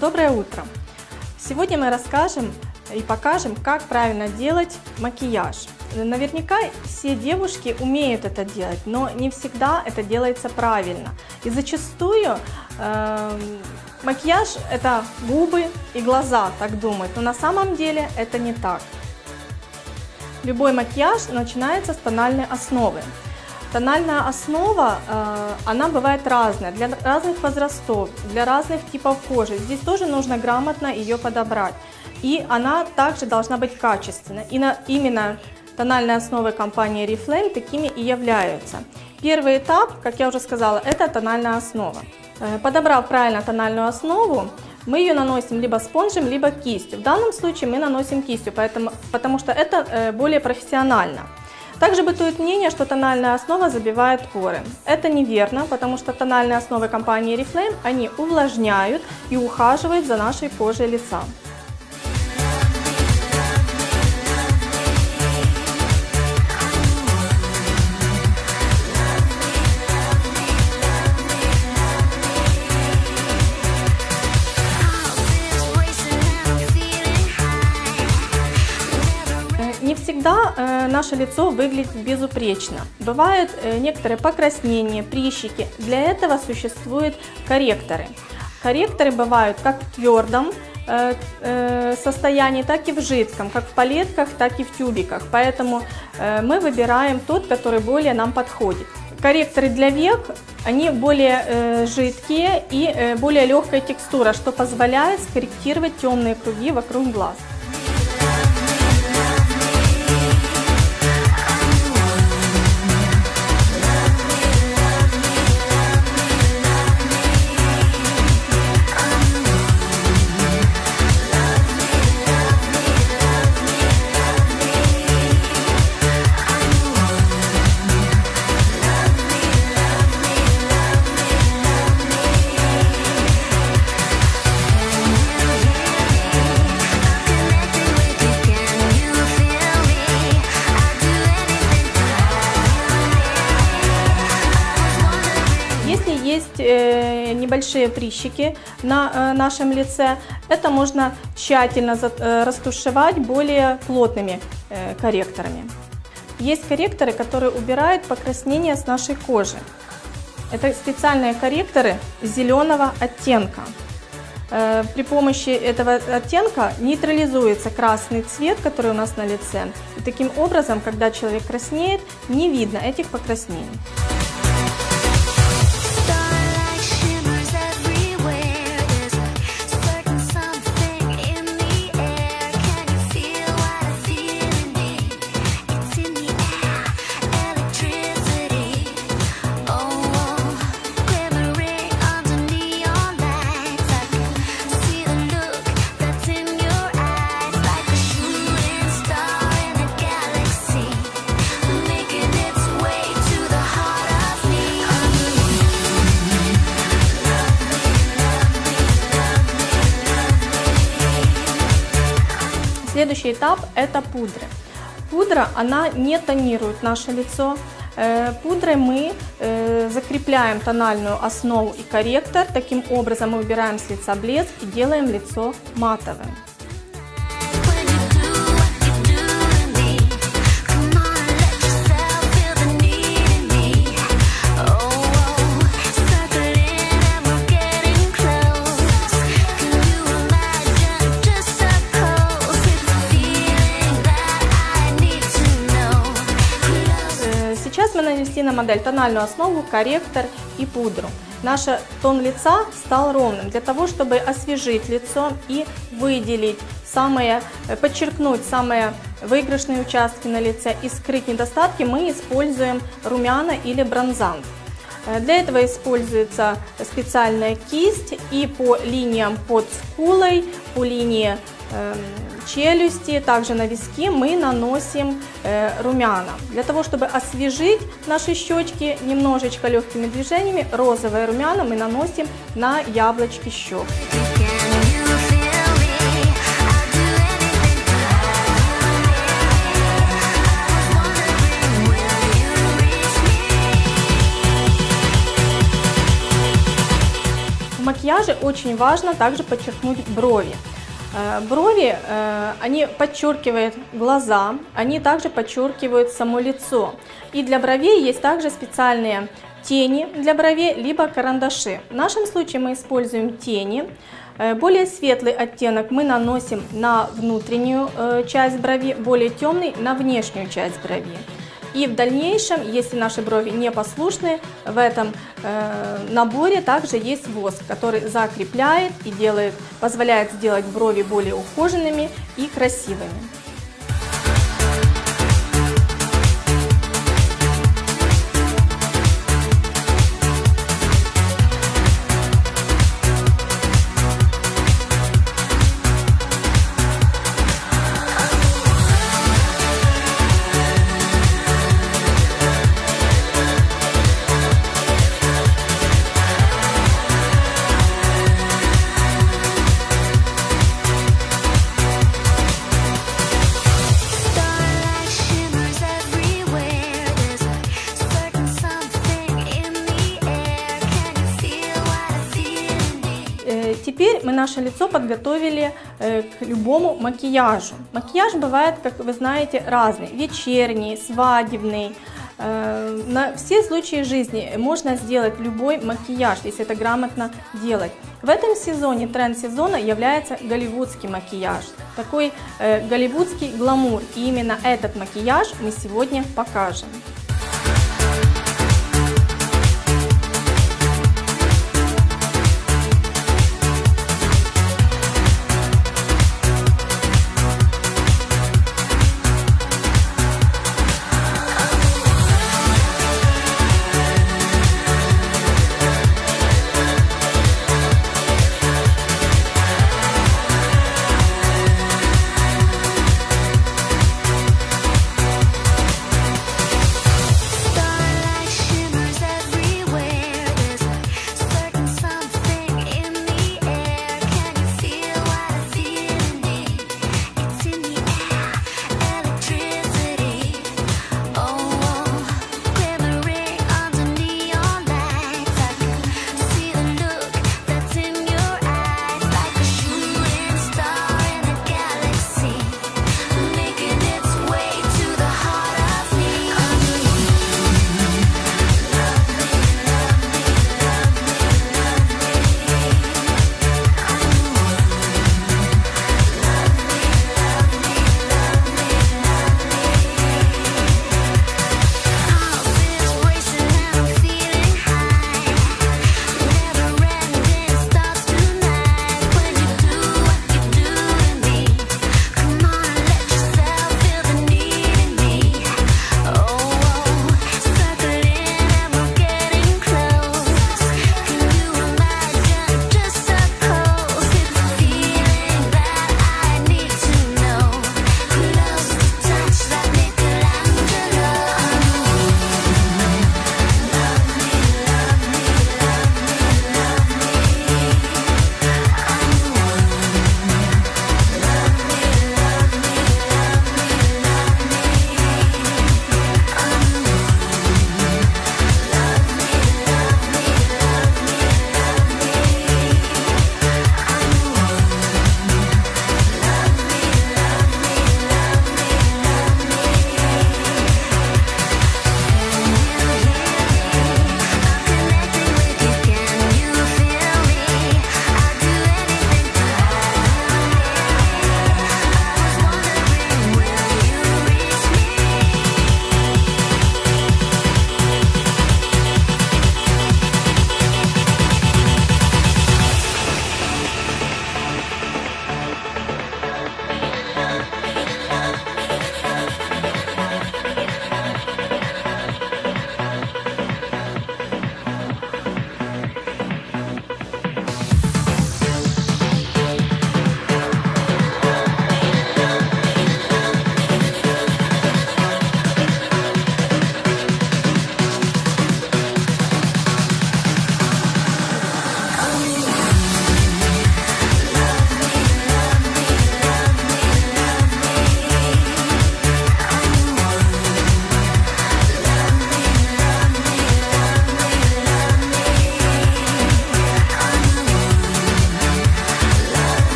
Доброе утро! Сегодня мы расскажем и покажем, как правильно делать макияж. Наверняка все девушки умеют это делать, но не всегда это делается правильно. И зачастую э, макияж это губы и глаза, так думают, но на самом деле это не так. Любой макияж начинается с тональной основы. Тональная основа, э, она бывает разная, для разных возрастов, для разных типов кожи. Здесь тоже нужно грамотно ее подобрать. И она также должна быть качественной. И на, именно тональные основы компании Reflame такими и являются. Первый этап, как я уже сказала, это тональная основа. Э, подобрав правильно тональную основу, мы ее наносим либо спонжем, либо кистью. В данном случае мы наносим кистью, поэтому, потому что это э, более профессионально. Также бытует мнение, что тональная основа забивает поры. Это неверно, потому что тональные основы компании Reflame, они увлажняют и ухаживают за нашей кожей лица. Не всегда э, наше лицо выглядит безупречно. Бывают э, некоторые покраснения, прищики. Для этого существуют корректоры. Корректоры бывают как в твердом э, состоянии, так и в жидком, как в палетках, так и в тюбиках. Поэтому мы выбираем тот, который более нам подходит. Корректоры для век, они более жидкие и более легкая текстура, что позволяет скорректировать темные круги вокруг глаз. Небольшие прыщики на э, нашем лице. Это можно тщательно э, растушевать более плотными корректорами. Есть корректоры, которые убирают покраснение с нашей кожи. Это специальные корректоры зеленого оттенка. При помощи этого оттенка нейтрализуется красный цвет, который у нас на лице. И таким образом, когда человек краснеет, не видно этих покраснений. Следующий этап это пудра. Пудра, она не тонирует наше лицо. Э, пудрой мы э, закрепляем тональную основу и корректор. Таким образом мы убираем с лица блеск и делаем лицо матовым. Мы нанесли на модель тональную основу, корректор и пудру. Наш тон лица стал ровным. Для того, чтобы освежить лицо и выделить самые, э, подчеркнуть самые выигрышные участки на лице и скрыть недостатки, мы используем румяна или бронзант. Э, для этого используется специальная кисть и по линиям под скулой, по линии э, челюсти, также на виски мы наносим э, румяна. Для того, чтобы освежить наши щечки немножечко легкими движениями, розовое румяна мы наносим на яблочки щек. макияже очень важно также подчеркнуть брови. Э, брови, э, они подчеркивают глаза, они также подчеркивают само лицо. И для бровей есть также специальные тени для бровей, либо карандаши. В нашем случае мы используем тени. Э, более светлый оттенок мы наносим на внутреннюю часть брови, более темный на внешнюю часть брови. И в дальнейшем, если наши брови не послушны, в этом э, наборе также есть воск, который закрепляет и делает, позволяет сделать брови более ухоженными и красивыми. Теперь мы наше лицо подготовили э, к любому макияжу. Макияж бывает, как вы знаете, разный. Вечерний, свадебный. Э, на все случаи жизни можно сделать любой макияж, если это грамотно делать. В этом сезоне тренд сезона является голливудский макияж, такой э, голливудский гламур. И именно этот макияж мы сегодня покажем.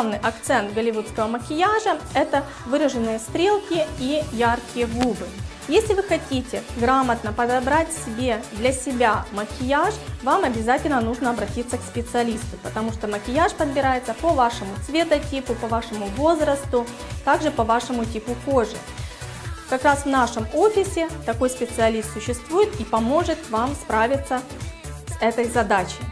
Главный акцент голливудского макияжа – это выраженные стрелки и яркие губы. Если вы хотите грамотно подобрать себе для себя макияж, вам обязательно нужно обратиться к специалисту, потому что макияж подбирается по вашему цветотипу, по вашему возрасту, также по вашему типу кожи. Как раз в нашем офисе такой специалист существует и поможет вам справиться с этой задачей.